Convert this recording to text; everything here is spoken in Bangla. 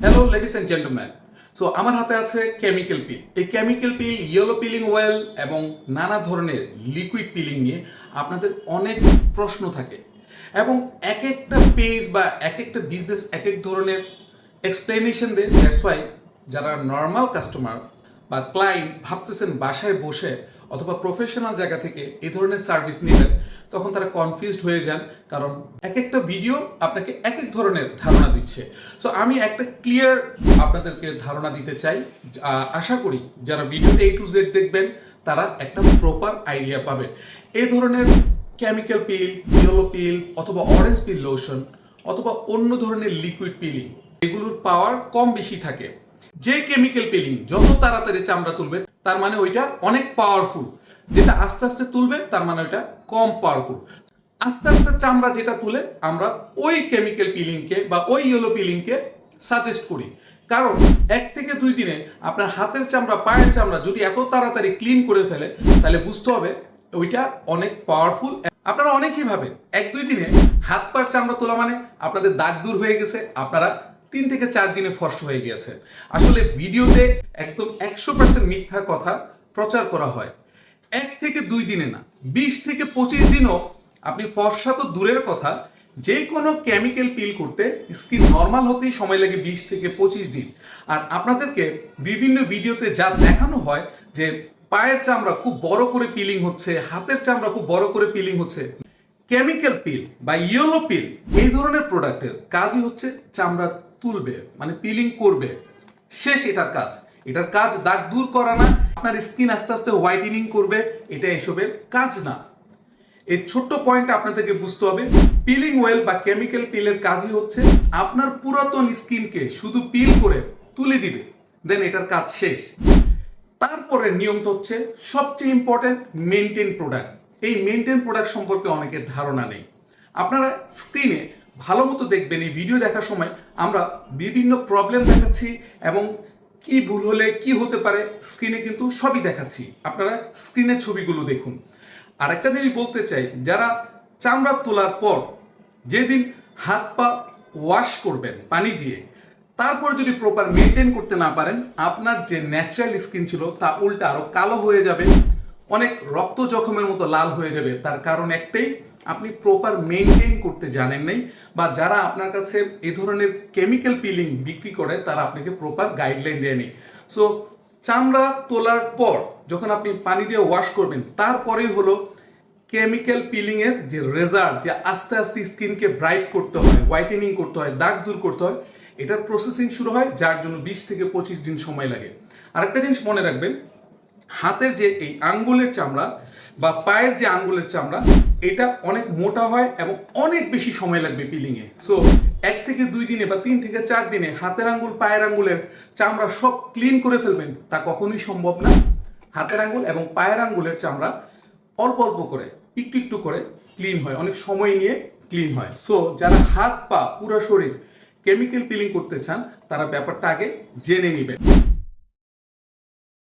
Hello ladies and gentleman so আমার হাতে আছে কেমিক্যাল পিল এই chemical peel yellow peeling oil এবং নানা ধরনের লিকুইড পিলিং নিয়ে আপনাদের অনেক প্রশ্ন থাকে। এবং এক একটা পেজ বা এক একটা বিজনেস এক এক ধরনের এক্সপ্লেনেশন দেয়। দ্যাটস ওয়াই যারা নর্মাল কাস্টমার বা ক্লায়েন্ট ভাবতেছেন বাসায় বসে অথবা প্রফেশনাল জায়গা থেকে এই ধরনের সার্ভিস নেবেন, তখন তারা কনফিউজড হয়ে যান কারণ এক একটা ভিডিও আপনাকে এক এক ধরনের ধারণা দিচ্ছে। সো আমি একটা ক্লিয়ার আপনাদেরকে ধারণা দিতে চাই আশা করি যারা ভিডিওতে এ টু জেড দেখবেন, তারা একটা প্রপার আইডিয়া পাবেন। এই ধরনের কেমিক্যাল পিল ইয়েলো পিল অথবা অরেঞ্জ পিল লোশন অথবা অন্য ধরনের লিকুইড পিলিং এগুলোর পাওয়ার কম বেশি থাকে। যে কেমিক্যাল পিলিং যত তাড়াতাড়ি চামড়া তুলবে, তার মানে ওইটা অনেক পাওয়ারফুল যেটা আস্তে আস্তে তুলবে, তার মানে ওইটা কম পাওয়ারফুল আস্তে আস্তে চামড়া যেটা তুলে, আমরা ওই কেমিক্যাল পিলিংকে বা ওই ইয়েলো পিলিংকে সাজেস্ট করি। কারণ এক থেকে দুই দিনে আপনার হাতের চামড়া, পায়ের চামড়া যদি এত তাড়াতাড়ি ক্লিন করে ফেলে, তাহলে বুঝতে হবে ওইটা অনেক পাওয়ারফুল আপনারা অনেকেই ভাবেন, এক দুই দিনে হাত পার চামড়া তোলা মানে আপনাদের দাগ দূর হয়ে গেছে, আপনারা তিন থেকে চার দিনে ফর্স হয়ে গিয়েছে। আসলে ভিডিওতে একদম একশো পার্সেন্ট মিথ্যা কথা প্রচার করা হয়। এক থেকে দুই দিনে না, বিশ থেকে পঁচিশ দিনও আপনি ফর্সা তো দূরের কথা, যে কোনো কেমিক্যাল পিল করতে স্কিন নর্মাল হতেই সময় লাগে বিশ থেকে পঁচিশ দিন। আর আপনাদেরকে বিভিন্ন ভিডিওতে যা দেখানো হয় যে পায়ের চামড়া খুব বড় করে পিলিং হচ্ছে, হাতের চামড়া খুব বড় করে পিলিং হচ্ছে কেমিক্যাল পিল বা ইয়েলো পিল এই ধরনের প্রোডাক্টের কাজই হচ্ছে চামড়া তুলবে মানে পিলিং করবে শেষ এটার কাজ। এটার কাজ দাগ দূর করা না, আপনার স্কিন আস্তে আস্তে হোয়াইটেনিং করবে, এটা এসবের কাজ না। এই ছোট্ট পয়েন্ট আপনাদেরকে বুঝতে হবে পিলিং ওয়েল বা কেমিক্যাল পিলের কাজই হচ্ছে আপনার পুরাতন স্কিনকে শুধু পিল করে তুলে দিবে দেন এটার কাজ শেষ। তারপরে নিয়মটা হচ্ছে সবচেয়ে ইম্পর্টেন্ট মেনটেন প্রোডাক্ট এই মেনটেন প্রোডাক্ট সম্পর্কে অনেকের ধারণা নেই। আপনারা স্ক্রিনে ভালো মতো দেখবেন এই ভিডিও দেখার সময় আমরা বিভিন্ন প্রবলেম দেখাচ্ছি এবং কি ভুল হলে কি হতে পারে স্ক্রিনে কিন্তু সবই দেখাচ্ছি। আপনারা স্ক্রিনের ছবিগুলো দেখুন। আর একটা জিনিস বলতে চাই, যারা চামড়া তোলার পর যেদিন হাত পা ওয়াশ করবেন পানি দিয়ে, তারপর যদি প্রপার মেনটেন করতে না পারেন, আপনার যে ন্যাচারাল স্কিন ছিল তা উল্টা আরও কালো হয়ে যাবে। অনেক রক্ত জখমের মতো লাল হয়ে যাবে। তার কারণ একটাই, আপনি প্রপার মেনটেন করতে জানেন নাই বা যারা আপনার কাছে এ ধরনের কেমিক্যাল পিলিং বিক্রি করে, তারা আপনাকে প্রপার গাইডলাইন দেয়নি। সো চামড়া তোলার পর যখন আপনি পানি দিয়ে ওয়াশ করবেন, তারপরেই হলো কেমিক্যাল পিলিংয়ের যে রেজাল্ট যে আস্তে আস্তে স্কিনকে ব্রাইট করতে হয় হোয়াইটেনিং করতে হয়, দাগ দূর করতে হয়, এটার প্রসেসিং শুরু হয়, যার জন্য বিশ থেকে পঁচিশ দিন সময় লাগে। আরেকটা জিনিস মনে রাখবেন হাতের যে এই আঙ্গুলের চামড়া বা পায়ের যে আঙ্গুলের চামড়া, এটা অনেক মোটা হয় এবং অনেক বেশি সময় লাগবে পিলিংয়ে সো এক থেকে দুই দিনে বা তিন থেকে চার দিনে হাতের আঙ্গুল, পায়ের আঙ্গুলের চামড়া সব ক্লিন করে ফেলবেন, তা কখনোই সম্ভব না। হাতের আঙ্গুল এবং পায়ের আঙ্গুলের চামড়া অল্প অল্প করে, একটু একটু করে ক্লিন হয়, অনেক সময় নিয়ে ক্লিন হয়। সো যারা হাত, পা, পুরো শরীর কেমিক্যাল পিলিং করতে চান, তারা ব্যাপারটা আগে জেনে নেবেন।